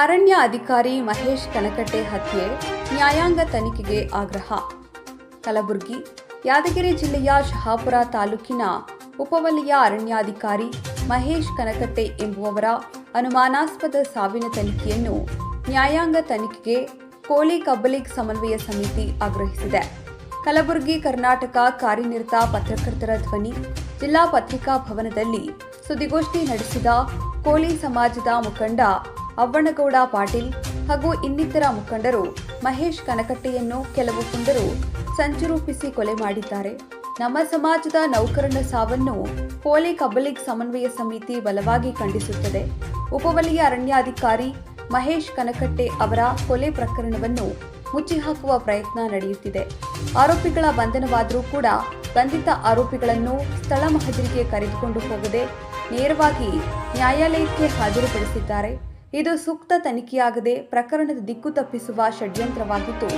ಅರಣ್ಯ ಅಧಿಕಾರಿ ಮಹೇಶ್ ಕನಕಟ್ಟೆ ಹತ್ಯೆ, ನ್ಯಾಯಾಂಗ ತನಿಖೆಗೆ ಆಗ್ರಹ. ಕಲಬುರಗಿ, ಯಾದಗಿರಿ ಜಿಲ್ಲೆಯ ಶಹಾಪುರ ತಾಲೂಕಿನ ಉಪವಲಯ ಅರಣ್ಯಾಧಿಕಾರಿ ಮಹೇಶ್ ಕನಕಟ್ಟೆ ಎಂಬುವವರ ಅನುಮಾನಾಸ್ಪದ ಸಾವಿನ ತನಿಖೆಯನ್ನು ನ್ಯಾಯಾಂಗ ತನಿಖೆಗೆ ಕೋಳಿ ಕಬ್ಬಲಿಗ್ ಸಮನ್ವಯ ಸಮಿತಿ ಆಗ್ರಹಿಸಿದೆ. ಕಲಬುರಗಿ ಕರ್ನಾಟಕ ಕಾರ್ಯನಿರತ ಪತ್ರಕರ್ತರ ಧ್ವನಿ ಜಿಲ್ಲಾ ಪತ್ರಿಕಾ ಭವನದಲ್ಲಿ ಸುದ್ದಿಗೋಷ್ಠಿ ನಡೆಸಿದ ಕೋಲಿ ಸಮಾಜದ ಮುಖಂಡ ಅವ್ವಣ್ಣಗೌಡ ಪಾಟೀಲ್ ಹಾಗೂ ಇನ್ನಿತರ ಮುಖಂಡರು ಮಹೇಶ್ ಕನಕಟ್ಟೆಯನ್ನು ಕೆಲವು ಕುಂದರು ಸಂಚು ರೂಪಿಸಿ ಕೊಲೆ ಮಾಡಿದ್ದಾರೆ. ನಮ್ಮ ಸಮಾಜದ ನೌಕರನ ಸಾವನ್ನು ಪೋಲಿ ಕಬ್ಬಲಿಗ್ ಸಮನ್ವಯ ಸಮಿತಿ ಬಲವಾಗಿ ಖಂಡಿಸುತ್ತದೆ. ಉಪವಲಯ ಅರಣ್ಯಾಧಿಕಾರಿ ಮಹೇಶ್ ಕನಕಟ್ಟೆ ಅವರ ಕೊಲೆ ಪ್ರಕರಣವನ್ನು ಮುಚ್ಚಿಹಾಕುವ ಪ್ರಯತ್ನ ನಡೆಯುತ್ತಿದೆ. ಆರೋಪಿಗಳ ಬಂಧನವಾದರೂ ಕೂಡ ಬಂಧಿತ ಆರೋಪಿಗಳನ್ನು ಸ್ಥಳ ಮಹಜರಿಗೆ ಕರೆದುಕೊಂಡು ಹೋಗದೆ ನೇರವಾಗಿ ನ್ಯಾಯಾಲಯಕ್ಕೆ ಹಾಜರುಪಡಿಸಿದ್ದಾರೆ. ಇದು ಸೂಕ್ತ ತನಿಖೆಯಾಗದೆ ಪ್ರಕರಣದ ದಿಕ್ಕು ತಪ್ಪಿಸುವ ಷಡ್ಯಂತ್ರವಾಗಿದ್ದು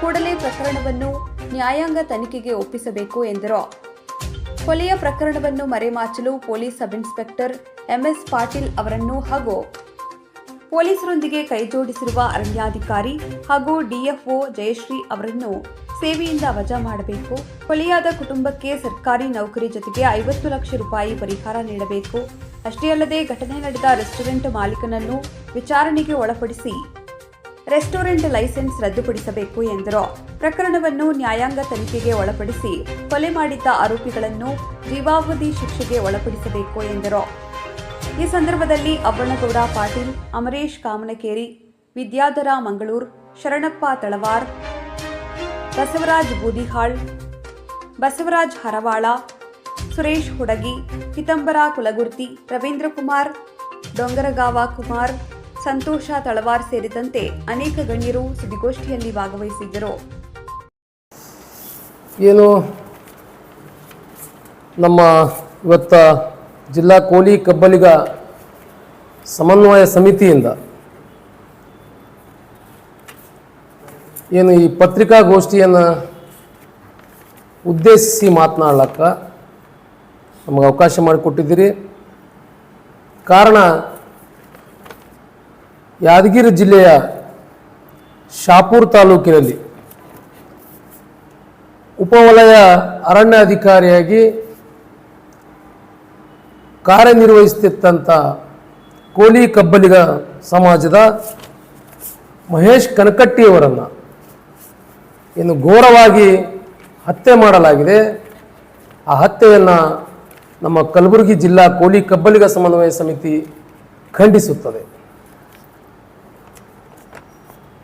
ಕೂಡಲೇ ಪ್ರಕರಣವನ್ನು ನ್ಯಾಯಾಂಗ ತನಿಖೆಗೆ ಒಪ್ಪಿಸಬೇಕು ಎಂದರು. ಕೊಲೆಯ ಪ್ರಕರಣವನ್ನು ಮರೆಮಾಚಲು police sub inspector M S Patil ಅವರನ್ನು ಹಾಗೂ ಪೊಲೀಸರೊಂದಿಗೆ ಕೈಜೋಡಿಸಿರುವ ಅರಣ್ಯಾಧಿಕಾರಿ ಹಾಗೂ ಡಿಎಫ್ಒ ಜಯಶ್ರೀ ಅವರನ್ನು ಸೇವೆಯಿಂದ ವಜಾ ಮಾಡಬೇಕು. ಕೊಲೆಯಾದ ಕುಟುಂಬಕ್ಕೆ ಸರ್ಕಾರಿ ನೌಕರಿ ಜೊತೆಗೆ ಐವತ್ತು ಲಕ್ಷ ರೂಪಾಯಿ ಪರಿಹಾರ ನೀಡಬೇಕು. ಅಷ್ಟೇ ಅಲ್ಲದೆ ಘಟನೆ ನಡೆದ ರೆಸ್ಟೋರೆಂಟ್ ಮಾಲೀಕನನ್ನು ವಿಚಾರಣೆಗೆ ಒಳಪಡಿಸಿ ರೆಸ್ಟೋರೆಂಟ್ ಲೈಸೆನ್ಸ್ ರದ್ದುಪಡಿಸಬೇಕು ಎಂದರು. ಪ್ರಕರಣವನ್ನು ನ್ಯಾಯಾಂಗ ತನಿಖೆಗೆ ಒಳಪಡಿಸಿ ಕೊಲೆ ಮಾಡಿದ್ದ ಆರೋಪಿಗಳನ್ನು ಜೀವಾವಧಿ ಶಿಕ್ಷೆಗೆ ಒಳಪಡಿಸಬೇಕು ಎಂದರು. ಈ ಸಂದರ್ಭದಲ್ಲಿ ಅಬ್ಬಣ್ಣಗೌಡ ಪಾಟೀಲ್, ಅಮರೇಶ್ ಕಾಮನಕೇರಿ, ವಿದ್ಯಾಧರ ಮಂಗಳೂರ್, ಶರಣಪ್ಪ ತಳವಾರ್, ಬಸವರಾಜ್ ಬೂದಿಹಾಳ್, ಬಸವರಾಜ್ ಹರವಾಳ ಸುರೇಶ್ ಹುಡಗಿ ಪಿತಂಬರ ಕುಲಗುರ್ತಿ, ರವೀಂದ್ರ ಕುಮಾರ್, ಡೊಂಗರಗಾವ ಕುಮಾರ್, ಸಂತೋಷ ತಳವಾರ್ ಸೇರಿದಂತೆ ಅನೇಕ ಗಣ್ಯರು ಸುದ್ದಿಗೋಷ್ಠಿಯಲ್ಲಿ ಭಾಗವಹಿಸಿದ್ದರು. ಏನು ನಮ್ಮ ಇವತ್ತ ಜಿಲ್ಲಾ ಕೋಲಿ ಕಬ್ಬಲಿಗ ಸಮನ್ವಯ ಸಮಿತಿಯಿಂದ ಏನು ಈ ಪತ್ರಿಕಾಗೋಷ್ಠಿಯನ್ನು ಉದ್ದೇಶಿಸಿ ಮಾತನಾಡ್ಲಕ್ಕ ನಮಗೆ ಅವಕಾಶ ಮಾಡಿಕೊಟ್ಟಿದ್ದೀರಿ. ಕಾರಣ, ಯಾದಗಿರಿ ಜಿಲ್ಲೆಯ ಶಾಪುರ್ ತಾಲೂಕಿನಲ್ಲಿ ಉಪವಲಯ ಅರಣ್ಯಾಧಿಕಾರಿಯಾಗಿ ಕಾರ್ಯನಿರ್ವಹಿಸುತ್ತಿದ್ದಂಥ ಕೋಲಿ ಕಬ್ಬಲಿಗ ಸಮಾಜದ ಮಹೇಶ್ ಕನಕಟ್ಟಿಯವರನ್ನು ಇನ್ನು ಘೋರವಾಗಿ ಹತ್ಯೆ ಮಾಡಲಾಗಿದೆ. ಆ ಹತ್ಯೆಯನ್ನು ನಮ್ಮ ಕಲಬುರಗಿ ಜಿಲ್ಲಾ ಕೋಲಿ ಕಬ್ಬಲಿಗ ಸಮನ್ವಯ ಸಮಿತಿ ಖಂಡಿಸುತ್ತದೆ.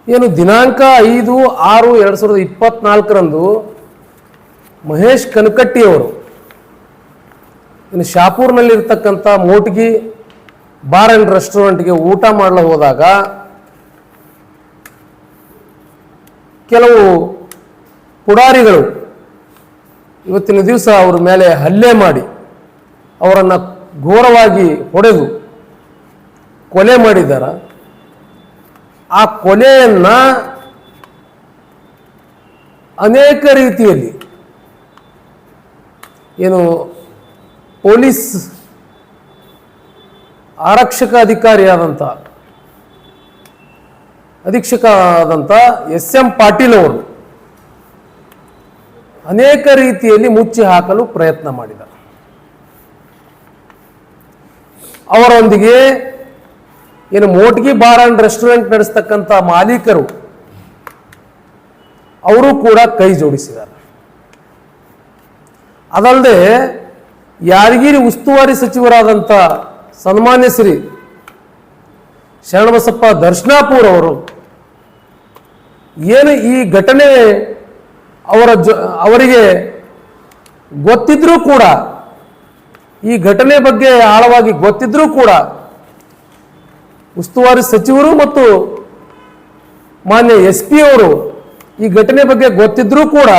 ಏನು ದಿನಾಂಕ ಐದು ಆರು ಎರಡು ಸಾವಿರದ ಇಪ್ಪತ್ನಾಲ್ಕರಂದು ಮಹೇಶ್ ಕನಕಟ್ಟಿಯವರು ಇನ್ನು ಶಾಪೂರ್ನಲ್ಲಿರ್ತಕ್ಕಂಥ ಮೋಟ್ಗಿ ಬಾರ್ ಆ್ಯಂಡ್ ರೆಸ್ಟೋರೆಂಟ್ಗೆ ಊಟ ಮಾಡಲು ಹೋದಾಗ ಕೆಲವು ಪುಡಾರಿಗಳು ಇವತ್ತಿನ ದಿವಸ ಅವ್ರ ಮೇಲೆ ಹಲ್ಲೆ ಮಾಡಿ ಅವರನ್ನು ಘೋರವಾಗಿ ಹೊಡೆದು ಕೊಲೆ ಮಾಡಿದ್ದಾರೆ. ಆ ಕೊಲೆಯನ್ನು ಅನೇಕ ರೀತಿಯಲ್ಲಿ ಏನು ಪೊಲೀಸ್ ಆರಕ್ಷಕ ಅಧಿಕಾರಿಯಾದಂಥ ಅಧೀಕ್ಷಕ ಆದಂಥ ಎಸ್ ಎಂ ಪಾಟೀಲ್ ಅವರು ಅನೇಕ ರೀತಿಯಲ್ಲಿ ಮುಚ್ಚಿ ಹಾಕಲು ಪ್ರಯತ್ನ ಮಾಡಿದರು ಅವರೊಂದಿಗೆ ಏನು ಮೋಟ್ಗಿ ಬಾರ್ ಅಂಡ್ ರೆಸ್ಟೋರೆಂಟ್ ನಡೆಸ್ತಕ್ಕಂಥ ಮಾಲೀಕರು, ಅವರು ಕೂಡ ಕೈ ಜೋಡಿಸಿದ್ದಾರೆ. ಅದಲ್ಲದೆ ಯಾದಗಿರಿ ಉಸ್ತುವಾರಿ ಸಚಿವರಾದಂಥ ಸನ್ಮಾನ್ಯ ಶ್ರೀ ಶರಣಬಸಪ್ಪ ದರ್ಶನಾಪುರ್ ಅವರು ಏನು ಈ ಘಟನೆ ಅವರ ಜೊ, ಅವರಿಗೆ ಗೊತ್ತಿದ್ರೂ ಕೂಡ ಈ ಘಟನೆ ಬಗ್ಗೆ ಆಳವಾಗಿ ಗೊತ್ತಿದ್ರೂ ಕೂಡ ಉಸ್ತುವಾರಿ ಸಚಿವರು ಮತ್ತು ಮಾನ್ಯ ಎಸ್ ಪಿ ಅವರು ಈ ಘಟನೆ ಬಗ್ಗೆ ಗೊತ್ತಿದ್ರೂ ಕೂಡ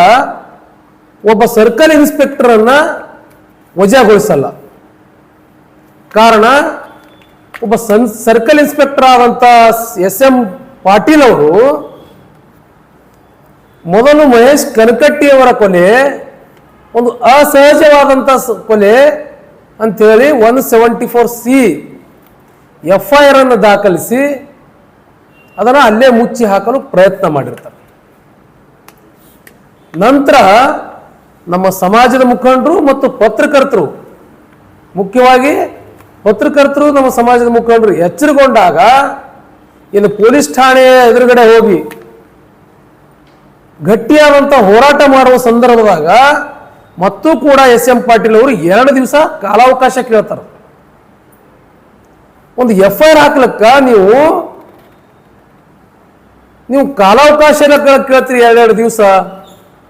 ಒಬ್ಬ ಸರ್ಕಲ್ ಇನ್ಸ್ಪೆಕ್ಟರ್ ಅನ್ನ ವಜಾಗೊಳಿಸಲ್ಲ. ಕಾರಣ ಒಬ್ಬ ಸನ್ ಸರ್ಕಲ್ ಇನ್ಸ್ಪೆಕ್ಟರ್ ಆದಂತ ಎಸ್ ಎಂ ಪಾಟೀಲ್ ಅವರು ಮೊದಲು ಮಹೇಶ್ ಕನಕಟ್ಟಿಯವರ ಕೊಲೆ, ಒಂದು ಅಸಹಜವಾದಂತ ಕೊಲೆ ಅಂತೇಳಿ one seventy four C F I R ಅನ್ನು ದಾಖಲಿಸಿ ಅದನ್ನು ಅಲ್ಲೇ ಮುಚ್ಚಿ ಹಾಕಲು ಪ್ರಯತ್ನ ಮಾಡಿರ್ತಾರೆ. ನಂತರ ನಮ್ಮ ಸಮಾಜದ ಮುಖಂಡರು ಮತ್ತು ಪತ್ರಕರ್ತರು, ಮುಖ್ಯವಾಗಿ ಪತ್ರಕರ್ತರು ನಮ್ಮ ಸಮಾಜದ ಮುಖಂಡರು ಎಚ್ಚರಗೊಂಡಾಗ ಇನ್ನು ಪೊಲೀಸ್ ಠಾಣೆಯ ಎದುರುಗಡೆ ಹೋಗಿ ಗಟ್ಟಿಯಾದಂಥ ಹೋರಾಟ ಮಾಡುವ ಸಂದರ್ಭದಾಗ ಮತ್ತೂ ಕೂಡ ಎಸ್ ಎಂ ಪಾಟೀಲ್ ಅವರು ಎರಡು ದಿವಸ ಕಾಲಾವಕಾಶ ಕೇಳ್ತಾರೆ. ಒಂದು ಎಫ್ ಐ ಹಾಕ್ಲಕ್ಕ ನೀವು ನೀವು ಕಾಲಾವಕಾಶ ಕೇಳ್ತೀರಿ ಎರಡೆರಡು ದಿವಸ.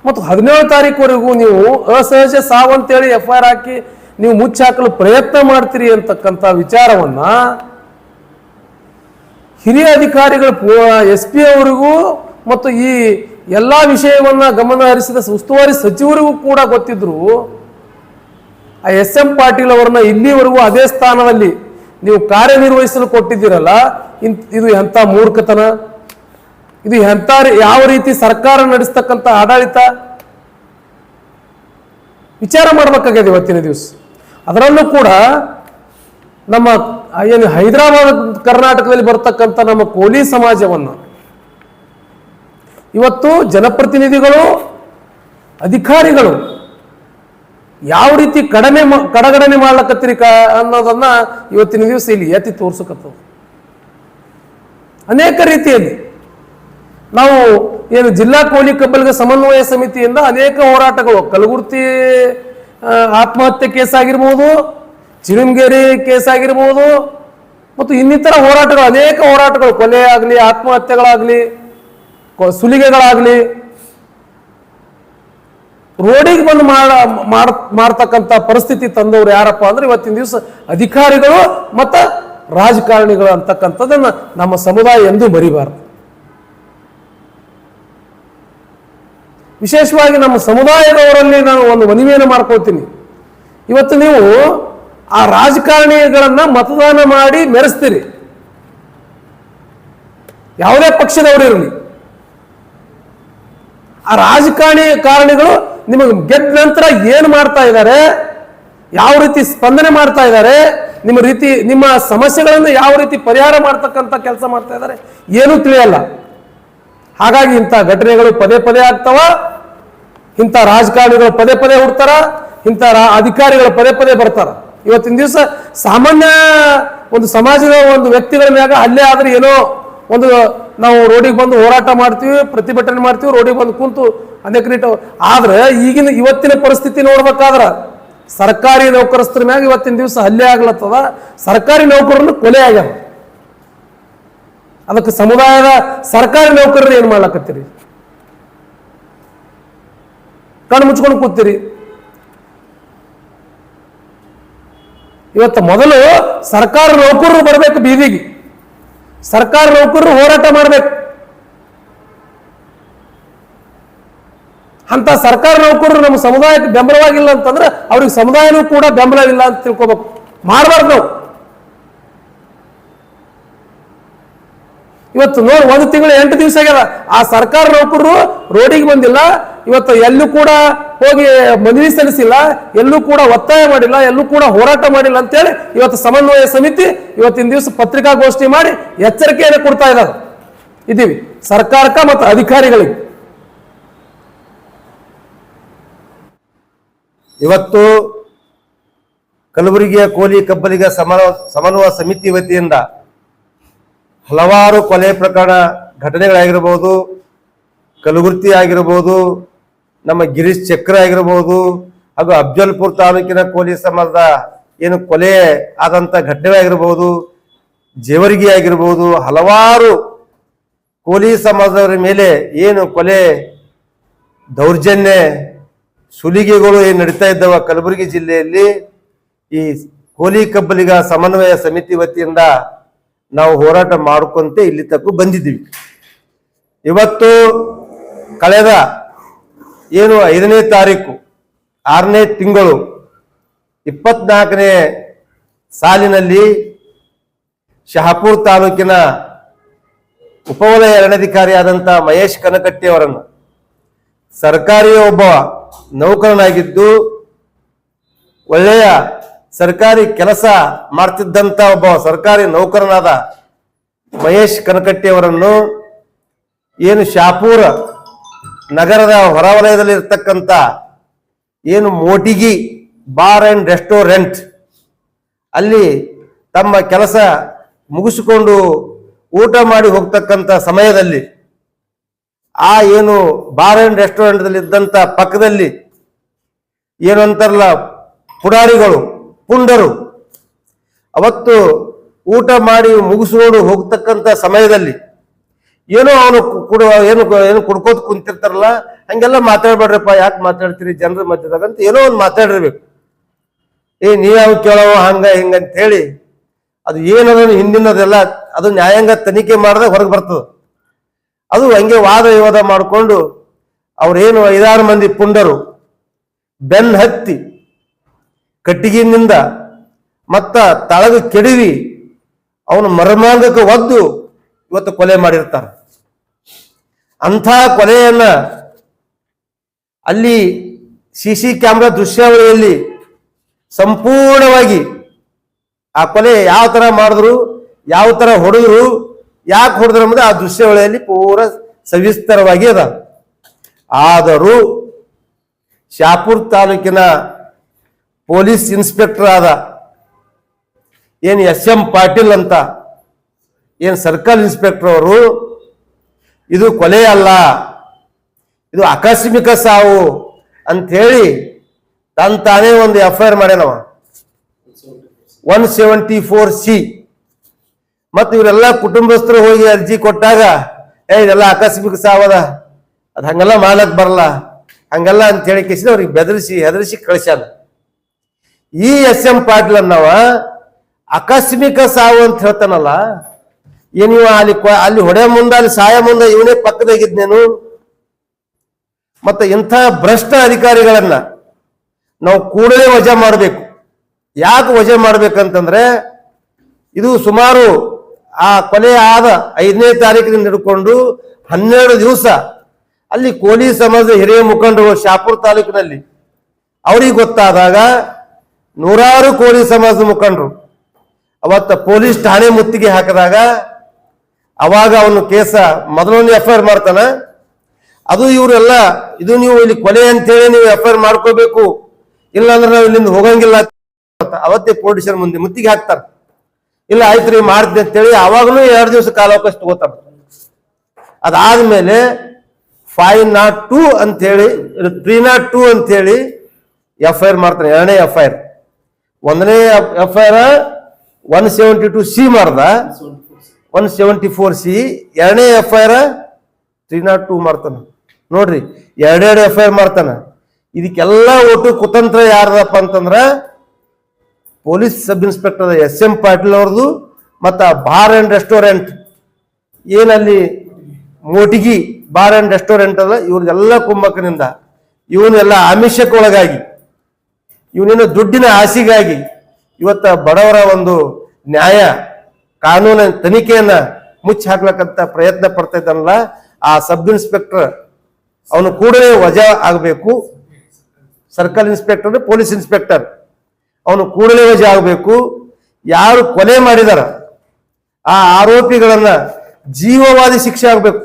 ಮತ್ತು ಹದಿನೇಳು ತಾರೀಕುವರೆಗೂ ನೀವು ಅಸಹಜ ಸಾವು ಅಂತೇಳಿ ಎಫ್ ಐ ಹಾಕಿ ನೀವು ಮುಚ್ಚಿ ಹಾಕಲು ಪ್ರಯತ್ನ ಮಾಡ್ತೀರಿ ಅಂತಕ್ಕಂಥ ವಿಚಾರವನ್ನ ಹಿರಿಯ ಅಧಿಕಾರಿಗಳು ಎಸ್ ಪಿ ಅವರಿಗೂ ಮತ್ತು ಈ ಎಲ್ಲ ವಿಷಯವನ್ನ ಗಮನ ಹರಿಸಿದ ಉಸ್ತುವಾರಿ ಸಚಿವರಿಗೂ ಕೂಡ ಗೊತ್ತಿದ್ರು. ಆ ಎಸ್ ಎಂ ಪಾಟೀಲ್ ಅವರನ್ನ ಇಲ್ಲಿವರೆಗೂ ಅದೇ ಸ್ಥಾನದಲ್ಲಿ ನೀವು ಕಾರ್ಯನಿರ್ವಹಿಸಲು ಕೊಟ್ಟಿದ್ದೀರಲ್ಲ ಇದು ಎಂಥ ಮೂರ್ಖತನ? ಇದು ಎಂಥ ಯಾವ ರೀತಿ ಸರ್ಕಾರ ನಡೆಸ್ತಕ್ಕಂಥ ಆಡಳಿತ? ವಿಚಾರ ಮಾಡಬೇಕಾಗಿದೆ ಇವತ್ತಿನ ದಿವಸ. ಅದರಲ್ಲೂ ಕೂಡ ನಮ್ಮ ಏನು ಹೈದರಾಬಾದ್, ಕರ್ನಾಟಕದಲ್ಲಿ ಬರ್ತಕ್ಕಂಥ ನಮ್ಮ ಕೋಲಿ ಸಮಾಜವನ್ನು ಇವತ್ತು ಜನಪ್ರತಿನಿಧಿಗಳು, ಅಧಿಕಾರಿಗಳು ಯಾವ ರೀತಿ ಕಡಿಮೆ ಕಡಗಡನೆ ಮಾಡ್ಲಕತ್ತಿರಿ ಕ, ಅನ್ನೋದನ್ನ ಇವತ್ತಿನ ದಿವಸ ಇಲ್ಲಿ ಎತ್ತಿ ತೋರ್ಸಕತ್ತವು ಅನೇಕ ರೀತಿಯಲ್ಲಿ ನಾವು ಏನು ಜಿಲ್ಲಾ ಕೋಲಿ ಕಬ್ಬಲಿಗ ಸಮನ್ವಯ ಸಮಿತಿಯಿಂದ ಅನೇಕ ಹೋರಾಟಗಳು ಕಲಗುರ್ತಿ ಆತ್ಮಹತ್ಯೆ ಕೇಸ್ ಆಗಿರ್ಬೋದು ಚಿರುಮ್ಗೇರಿ ಕೇಸ್ ಆಗಿರ್ಬೋದು ಮತ್ತು ಇನ್ನಿತರ ಹೋರಾಟಗಳು, ಅನೇಕ ಹೋರಾಟಗಳು, ಕೊಲೆ ಆಗಲಿ, ಆತ್ಮಹತ್ಯೆಗಳಾಗಲಿ ಸುಲಿಗೆಗಳಾಗಲಿ, ರೋಡಿಗೆ ಬಂದು ಮಾಡ ಮಾಡ್- ಮಾಡ್ತಕ್ಕಂಥ ಪರಿಸ್ಥಿತಿ ತಂದವರು ಯಾರಪ್ಪ ಅಂದ್ರೆ ಇವತ್ತಿನ ದಿವಸ ಅಧಿಕಾರಿಗಳು ಮತ್ತು ರಾಜಕಾರಣಿಗಳು ಅಂತಕ್ಕಂಥದ್ದನ್ನ ನಮ್ಮ ಸಮುದಾಯ ಎಂದೂ ಮರಿಬಾರದು. ವಿಶೇಷವಾಗಿ ನಮ್ಮ ಸಮುದಾಯದವರಲ್ಲಿ ನಾನು ಒಂದು ಮನವಿಯನ್ನು ಮಾಡ್ಕೊಳ್ತೀನಿ. ಇವತ್ತು ನೀವು ಆ ರಾಜಕಾರಣಿಗಳನ್ನ ಮತದಾನ ಮಾಡಿ ಮೆರೆಸ್ತೀರಿ. ಯಾವುದೇ ಪಕ್ಷದವರು ಇರಲಿ. ಆ ರಾಜಕಾರಣಿ ಕಾರಣಿಗಳು ನಿಮಗೆ ಗೆದ್ದ ನಂತರ ಏನು ಮಾಡ್ತಾ ಇದ್ದಾರೆ? ಯಾವ ರೀತಿ ಸ್ಪಂದನೆ ಮಾಡ್ತಾ ಇದ್ದಾರೆ? ನಿಮ್ಮ ರೀತಿ, ನಿಮ್ಮ ಸಮಸ್ಯೆಗಳನ್ನು ಯಾವ ರೀತಿ ಪರಿಹಾರ ಮಾಡ್ತಕ್ಕಂಥ ಕೆಲಸ ಮಾಡ್ತಾ ಇದ್ದಾರೆ ಏನೂ ತಿಳಿಯಲ್ಲ. ಹಾಗಾಗಿ ಇಂಥ ಘಟನೆಗಳು ಪದೇ ಪದೇ ಆಗ್ತಾವ. ಇಂಥ ರಾಜಕಾರಣಿಗಳು ಪದೇ ಪದೇ ಹುಡ್ತಾರ. ಇಂಥ ಅಧಿಕಾರಿಗಳು ಪದೇ ಪದೇ ಬರ್ತಾರ. ಇವತ್ತಿನ ದಿವಸ ಸಾಮಾನ್ಯ ಒಂದು ಸಮಾಜದ ಒಂದು ವ್ಯಕ್ತಿಗಳ ಮ್ಯಾಗ ಅಲ್ಲೇ ಆದ್ರೆ ಏನೋ ಒಂದು ನಾವು ರೋಡಿಗೆ ಬಂದು ಹೋರಾಟ ಮಾಡ್ತೀವಿ, ಪ್ರತಿಭಟನೆ ಮಾಡ್ತೀವಿ, ರೋಡಿಗೆ ಬಂದು ಕುಂತು ಅನೇಕ ರೀತಿ ಆದ್ರೆ ಈಗಿನ ಇವತ್ತಿನ ಪರಿಸ್ಥಿತಿ ನೋಡ್ಬೇಕಾದ್ರ ಸರ್ಕಾರಿ ನೌಕರಸ್ಥರ ಮ್ಯಾಗ ಇವತ್ತಿನ ದಿವಸ ಹಲ್ಲೆ ಆಗ್ಲತ್ತದ. ಸರ್ಕಾರಿ ನೌಕರನ್ನು ಕೊಲೆ ಆಗ್ಯಾವ. ಅದಕ್ಕೆ ಸಮುದಾಯದ ಸರ್ಕಾರಿ ನೌಕರರು ಏನ್ ಮಾಡ್ಲಕತ್ತೀರಿ? ಕಣ್ಣು ಮುಚ್ಕೊಂಡು ಕೂತೀರಿ. ಇವತ್ತು ಮೊದಲು ಸರ್ಕಾರ ನೌಕರರು ಬರಬೇಕು ಬೀದಿಗೆ. ಸರ್ಕಾರ ನೌಕರರು ಹೋರಾಟ ಮಾಡಬೇಕು. ಅಂತ ಸರ್ಕಾರ ನೌಕರರು ನಮ್ಮ ಸಮುದಾಯಕ್ಕೆ ಬೆಂಬಲವಾಗಿಲ್ಲ ಅಂತಂದ್ರೆ, ಅವ್ರಿಗೆ ಸಮುದಾಯನೂ ಕೂಡ ಬೆಂಬಲವಿಲ್ಲ ಅಂತ ತಿಳ್ಕೊಬೇಕು. ಮಾಡಬಾರ್ದು ನಾವು. ಇವತ್ತು ನೋಡಿ ಒಂದು ತಿಂಗಳು ಎಂಟು ದಿವಸ ಆಗ್ಯದ. ಆ ಸರ್ಕಾರ ನೌಕರರು ರೋಡಿಗೆ ಬಂದಿಲ್ಲ. ಇವತ್ತು ಎಲ್ಲೂ ಕೂಡ ಹೋಗಿ ಮನವಿ ಸಲ್ಲಿಸಿಲ್ಲ. ಎಲ್ಲೂ ಕೂಡ ಒತ್ತಾಯ ಮಾಡಿಲ್ಲ. ಎಲ್ಲೂ ಕೂಡ ಹೋರಾಟ ಮಾಡಿಲ್ಲ ಅಂತೇಳಿ ಇವತ್ತು ಸಮನ್ವಯ ಸಮಿತಿ ಇವತ್ತಿನ ದಿವಸ ಪತ್ರಿಕಾಗೋಷ್ಠಿ ಮಾಡಿ ಎಚ್ಚರಿಕೆಯನ್ನು ಕೊಡ್ತಾ ಇದ್ದಾರೆ ಇದ್ದೀವಿ. ಸರ್ಕಾರಕ್ಕ ಮತ್ತು ಅಧಿಕಾರಿಗಳಿಗೆ. ಇವತ್ತು ಕಲಬುರಗಿಯ ಕೋಲಿ ಕಬ್ಬಲಿಗ ಸಮನ ಸಮನ್ವಯ ಸಮಿತಿ ವತಿಯಿಂದ ಹಲವಾರು ಕೊಲೆ ಪ್ರಕರಣ ಘಟನೆಗಳಾಗಿರ್ಬೋದು ಕಲಬುರ್ತಿ ಆಗಿರ್ಬೋದು, ನಮ್ಮ ಗಿರೀಶ್ ಚಕ್ರ ಆಗಿರ್ಬೋದು, ಹಾಗೂ ಅಫ್ಜಲ್ಪುರ್ ತಾಲೂಕಿನ ಕೋಲಿ ಸಮಾಜದ ಏನು ಕೊಲೆ ಆದಂಥ ಘಟನೆಗಳಾಗಿರ್ಬೋದು, ಜೇವರ್ಗಿ ಆಗಿರ್ಬೋದು, ಹಲವಾರು ಕೋಲಿ ಸಮಾಜದವರ ಮೇಲೆ ಏನು ಕೊಲೆ, ದೌರ್ಜನ್ಯ, ಸುಲಿಗೆಗಳು ಏನು ನಡೀತಾ ಇದ್ದಾವ ಕಲಬುರಗಿ ಜಿಲ್ಲೆಯಲ್ಲಿ ಈ ಕೋಲಿ ಕಬ್ಬಲಿಗ ಸಮನ್ವಯ ಸಮಿತಿ ವತಿಯಿಂದ ನಾವು ಹೋರಾಟ ಮಾಡ್ಕೊಂತ ಇಲ್ಲಿ ತಕ್ಕ ಬಂದಿದ್ದೀವಿ. ಇವತ್ತು ಕಳೆದ ಏನು ಐದನೇ ತಾರೀಕು, ಆರನೇ ತಿಂಗಳು, ಇಪ್ಪತ್ನಾಲ್ಕನೇ ಸಾಲಿನಲ್ಲಿ ಶಹಾಪುರ್ ತಾಲೂಕಿನ ಉಪವಲಯ ಅರಣ್ಯಾಧಿಕಾರಿಯಾದಂಥ ಮಹೇಶ್ ಕನಕಟ್ಟಿ ಅವರನ್ನು ಸರ್ಕಾರಿ ಒಬ್ಬ ನೌಕರನಾಗಿದ್ದು ಒಳ್ಳೆಯ ಸರ್ಕಾರಿ ಕೆಲಸ ಮಾಡ್ತಿದ್ದಂತ ಒಬ್ಬ ಸರ್ಕಾರಿ ನೌಕರನಾದ ಮಹೇಶ್ ಕನಕಟ್ಟಿ ಅವರನ್ನು ಏನು ಶಾಪೂರ ನಗರದ ಹೊರವಲಯದಲ್ಲಿ ಇರ್ತಕ್ಕಂಥ ಏನು ಮೋಟಿಗಿ ಬಾರ್ ಆ್ಯಂಡ್ ರೆಸ್ಟೋರೆಂಟ್, ಅಲ್ಲಿ ತಮ್ಮ ಕೆಲಸ ಮುಗಿಸಿಕೊಂಡು ಊಟ ಮಾಡಿ ಹೋಗ್ತಕ್ಕಂಥ ಸಮಯದಲ್ಲಿ ಆ ಏನು ಬಾರ್ ಆ್ಯಂಡ್ ರೆಸ್ಟೋರೆಂಟ್ದಲ್ಲಿ ಇದ್ದಂಥ ಪಕ್ಕದಲ್ಲಿ ಏನು ಅಂತಾರಲ್ಲ ಪುಡಾರಿಗಳು ಪುಂಡರು. ಅವತ್ತು ಊಟ ಮಾಡಿ ಮುಗಿಸ್ಕೊಂಡು ಹೋಗ್ತಕ್ಕಂಥ ಸಮಯದಲ್ಲಿ ಏನೋ ಅವನು ಕುಡ ಏನು ಏನು ಕುಡ್ಕೋತ ಕುಂತಿರ್ತಾರಲ್ಲ, ಹಂಗೆಲ್ಲ ಮಾತಾಡ್ಬೇಡ್ರಪ್ಪ, ಯಾಕೆ ಮಾತಾಡ್ತೀರಿ ಜನರ ಮಧ್ಯದಾಗ ಅಂತ ಏನೋ ಒಂದು ಮಾತಾಡಿರ್ಬೇಕು. ಏ ಯಾವ ಕೇಳವ ಹಂಗ ಹಿಂಗೆ ಅಂತ ಹೇಳಿ ಅದು ಏನದ ಹಿಂದಿನದೆಲ್ಲ ಅದು ನ್ಯಾಯಾಂಗ ತನಿಖೆ ಮಾಡಿದಾಗ ಹೊರಗೆ ಬರ್ತದೆ. ಅದು ಹಂಗೆ ವಾದ ವಿವಾದ ಮಾಡಿಕೊಂಡು ಅವ್ರೇನು ಐದಾರು ಮಂದಿ ಪುಂಡರು ಬೆನ್ ಹತ್ತಿ ಕಟ್ಟಿಗಿನಿಂದ ಮತ್ತ ತಳಗ ಕೆಡವಿ ಅವನು ಮರ್ಮಾಂಗಕ್ಕೆ ಒದ್ದು ಇವತ್ತು ಕೊಲೆ ಮಾಡಿರ್ತಾರೆ ಅಂಥ ಕೊಲೆಯನ್ನ ಅಲ್ಲಿ ಸಿ ಸಿ ಕ್ಯಾಮ್ರಾ ದೃಶ್ಯಾವಳಿಯಲ್ಲಿ ಸಂಪೂರ್ಣವಾಗಿ ಆ ಕೊಲೆ ಯಾವ ತರ ಮಾಡಿದ್ರು, ಯಾವ ತರ ಹೊಡೆದ್ರು, ಯಾಕೆ ಹೊಡೆದ್ರು ಅಂದ್ರೆ ಆ ದೃಶ್ಯಾವಳಿಯಲ್ಲಿ ಪೂರ ಸವಿಸ್ತರವಾಗಿ ಅದ. ಆದರೂ ಶಾಪುರ್ ತಾಲೂಕಿನ ಪೊಲೀಸ್ ಇನ್ಸ್ಪೆಕ್ಟರ್ ಆದ ಏನು ಎಸ್ ಎಂ ಪಾಟೀಲ್ ಅಂತ, ಏನು ಸರ್ಕಲ್ ಇನ್ಸ್ಪೆಕ್ಟರ್ ಅವರು, ಇದು ಕೊಲೆ ಅಲ್ಲ, ಇದು ಆಕಸ್ಮಿಕ ಸಾವು ಅಂಥೇಳಿ ತನ್ ತಾನೇ ಒಂದು F I R ಮಾಡ್ಯಾನವ. One seventy four C. ಮತ್ತು ಇವರೆಲ್ಲ ಕುಟುಂಬಸ್ಥರು ಹೋಗಿ ಅರ್ಜಿ ಕೊಟ್ಟಾಗ, ಏ, ಇದೆಲ್ಲ ಆಕಸ್ಮಿಕ ಸಾವದ ಅದು ಹಂಗೆಲ್ಲ ಮಾಡಕ್ಕೆ ಬರಲ್ಲ, ಹಂಗೆಲ್ಲ ಅಂತ ಹೇಳಿ ಕೇಸಿದ ಅವ್ರಿಗೆ ಬೆದರಿಸಿ ಹೆದರಿಸಿ ಕಳಿಸ್ಯಾನ. ಈ ಎಸ್ ಎಂ ಪಾಟೀಲ್ ಅನ್ನವ ಆಕಸ್ಮಿಕ ಸಾವು ಅಂತ ಹೇಳ್ತಾನಲ್ಲ, ಏನು ಇವ ಅಲ್ಲಿ ಅಲ್ಲಿ ಹೊಡೆ ಮುಂದ, ಅಲ್ಲಿ ಸಾಯ ಮುಂದ, ಇವನೇ ಪಕ್ಕದಾಗಿದ್ನೇನು? ಮತ್ತೆ ಇಂಥ ಭ್ರಷ್ಟ ಅಧಿಕಾರಿಗಳನ್ನ ನಾವು ಕೂಡಲೇ ವಜಾ ಮಾಡಬೇಕು. ಯಾಕೆ ವಜಾ ಮಾಡ್ಬೇಕಂತಂದ್ರೆ, ಇದು ಸುಮಾರು ಆ ಕೊಲೆ ಆದ ಐದನೇ ತಾರೀಕಿನಿಂದ ಹಿಡ್ಕೊಂಡು ಹನ್ನೆರಡು ದಿವಸ ಅಲ್ಲಿ ಕೋಲಿ ಸಮಾಜದ ಹಿರಿಯ ಮುಖಂಡರು ಶಾಪುರ್ ತಾಲೂಕಿನಲ್ಲಿ, ಅವ್ರಿಗೆ ಗೊತ್ತಾದಾಗ ನೂರಾರು ಕೋಳಿ ಸಮಾಜದ ಮುಖಂಡರು. ಅವತ್ತ ಪೊಲೀಸ್ ಠಾಣೆ ಮುತ್ತಿಗೆ ಹಾಕಿದಾಗ ಅವಾಗ ಅವನು ಕೇಸ ಮೊದಲೊಂದು ಎಫ್ ಐ ಆರ್ ಮಾಡ್ತಾನ. ಅದು ಇವರೆಲ್ಲ, ಇದು ನೀವು ಇಲ್ಲಿ ಕೊಲೆ ಅಂತೇಳಿ ನೀವು ಎಫ್ ಐ ಆರ್ ಮಾಡ್ಕೋಬೇಕು ಇಲ್ಲಾಂದ್ರೆ ನಾವು ಇಲ್ಲಿಂದ ಹೋಗಂಗಿಲ್ಲ ಅವತ್ತೇ ಪೊಲೀಸರ ಮುಂದೆ ಮುತ್ತಿಗೆ ಹಾಕ್ತಾರ. ಇಲ್ಲ, ಆಯ್ತು ರೀ, ಮಾಡ್ತೀನಿ ಅಂತೇಳಿ ಅವಾಗಲೂ ಎರಡು ದಿವಸ ಕಾಲಾವಕಾಶ ತಗೋತಾರ. ಅದಾದ್ಮೇಲೆ ಫೈವ್ ನಾಟ್ ಟೂ ಅಂತೇಳಿ ತ್ರೀ ನಾಟ್ ಟೂ ಅಂತೇಳಿ ಎಫ್ ಐ ಆರ್ ಮಾಡ್ತಾರೆ ಎರಡನೇ ಎಫ್ ಐ ಆರ್ ಒಂದನೇ F I R one seventy two C ಮಾಡ್ದ. ಒನ್ ಸೆವೆಂಟಿ ಫೋರ್ ಸಿ ಎರಡನೇ F I R three nought two ಮಾಡ್ತಾನ. ನೋಡ್ರಿ, ಎರಡೆರಡು ಎಫ್ ಐ ಆರ್ ಮಾಡ್ತಾನ. ಇದಕ್ಕೆಲ್ಲ ಒಟ್ಟು ಕುತಂತ್ರ ಯಾರದಪ್ಪ ಅಂತಂದ್ರ police sub inspector S M Patil ಅವ್ರದ್ದು ಮತ್ತು ಬಾರ್ ಅಂಡ್ ರೆಸ್ಟೋರೆಂಟ್. ಏನಲ್ಲಿ? ಮೋಟಿಗಿ ಬಾರ್ ಅಂಡ್ ರೆಸ್ಟೋರೆಂಟ್ ಅದ. ಇವ್ರಿಗೆಲ್ಲ ಕುಂಭಕನಿಂದ ಇವನ್ನೆಲ್ಲ ಆಮಿಷಕ್ಕೆ ಒಳಗಾಗಿ ಇವನಿನ ದುಡ್ಡಿನ ಆಸೆಗಾಗಿ ಇವತ್ತ ಬಡವರ ಒಂದು ನ್ಯಾಯ ಕಾನೂನ ತನಿಖೆಯನ್ನ ಮುಚ್ಚಿ ಹಾಕ್ಲಕ್ಕಂತ ಪ್ರಯತ್ನ ಪಡ್ತಾ ಆ ಸಬ್ ಇನ್ಸ್ಪೆಕ್ಟರ್ ಅವನು ಕೂಡಲೇ ವಜಾ ಆಗಬೇಕು. Circle inspector police inspector. ಅವನು ಕೂಡಲೇ ವಜಾ ಆಗಬೇಕು. ಯಾರು ಕೊಲೆ ಮಾಡಿದಾರ, ಆ ಆರೋಪಿಗಳನ್ನ ಜೀವವಾದಿ ಶಿಕ್ಷೆ ಆಗಬೇಕು.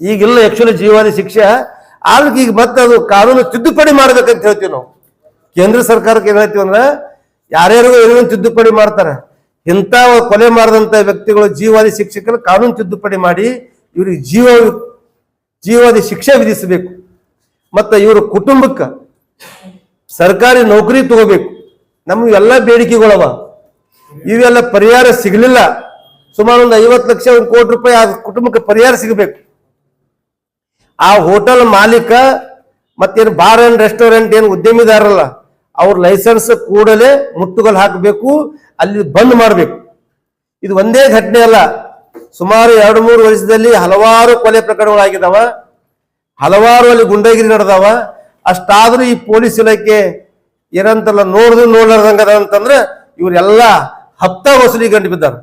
ಈಗಿಲ್ಲ ಆಕ್ಚುಲಿ ಜೀವವಾದಿ ಶಿಕ್ಷೆ. ಆದ್ರೆ ಈಗ ಮತ್ತೆ ಅದು ಕಾನೂನು ತಿದ್ದುಪಡಿ ಮಾಡ್ಬೇಕಂತ ಹೇಳ್ತೀವಿ ನಾವು. ಕೇಂದ್ರ ಸರ್ಕಾರಕ್ಕೆ ಏನ್ ಹೇಳ್ತೀವಿ ಅಂದ್ರೆ ಯಾರ್ಯಾರಿಗೂ ಏನೇನು ತಿದ್ದುಪಡಿ ಮಾಡ್ತಾರೆ. ಇಂಥ ಕೊಲೆ ಮಾಡಿದಂತ ವ್ಯಕ್ತಿಗಳು ಜೀವಾದಿ ಶಿಕ್ಷಕರು ಕಾನೂನು ತಿದ್ದುಪಡಿ ಮಾಡಿ ಇವ್ರಿಗೆ ಜೀವ ಜೀವಾದಿ ಶಿಕ್ಷೆ ವಿಧಿಸಬೇಕು. ಮತ್ತು ಇವರು ಕುಟುಂಬಕ್ಕೆ ಸರ್ಕಾರಿ ನೌಕರಿ ತಗೋಬೇಕು. ನಮ್ಗೆ ಎಲ್ಲ ಬೇಡಿಕೆಗಳವ. ಇವೆಲ್ಲ ಪರಿಹಾರ ಸಿಗಲಿಲ್ಲ. ಸುಮಾರು ಒಂದು ಐವತ್ತು ಲಕ್ಷ, ಒಂದು ಕೋಟಿ ರೂಪಾಯಿ ಆ ಕುಟುಂಬಕ್ಕೆ ಪರಿಹಾರ ಸಿಗಬೇಕು. ಆ ಹೋಟೆಲ್ ಮಾಲೀಕ ಮತ್ತೇನು ಬಾರ್ ಅಂಡ್ ರೆಸ್ಟೋರೆಂಟ್ ಏನು ಉದ್ಯಮಿದಾರಲ್ಲ ಅವ್ರ ಲೈಸೆನ್ಸ್ ಕೂಡಲೇ ಮುಟ್ಟುಗಲ್ ಹಾಕಬೇಕು, ಅಲ್ಲಿ ಬಂದ್ ಮಾಡಬೇಕು. ಇದು ಒಂದೇ ಘಟನೆ ಅಲ್ಲ. ಸುಮಾರು ಎರಡು ಮೂರು ವರ್ಷದಲ್ಲಿ ಹಲವಾರು ಕೊಲೆ ಪ್ರಕರಣಗಳಾಗಿದ್ದಾವ ಹಲವಾರು ಅಲ್ಲಿ ಗುಂಡಗಿರಿ ನಡೆದಾವ. ಅಷ್ಟಾದರೂ ಈ ಪೊಲೀಸ್ ಇಲಾಖೆ ಏನಂತಲ್ಲ ನೋಡಿದ್ರು ನೋಡ್ಲಾರ್ದಂಗದ ಅಂತಂದ್ರೆ ಇವರೆಲ್ಲ ಹಪ್ತಾ ವಸೂಲಿ ಗಂಟು ಬಿದ್ದಾರೆ.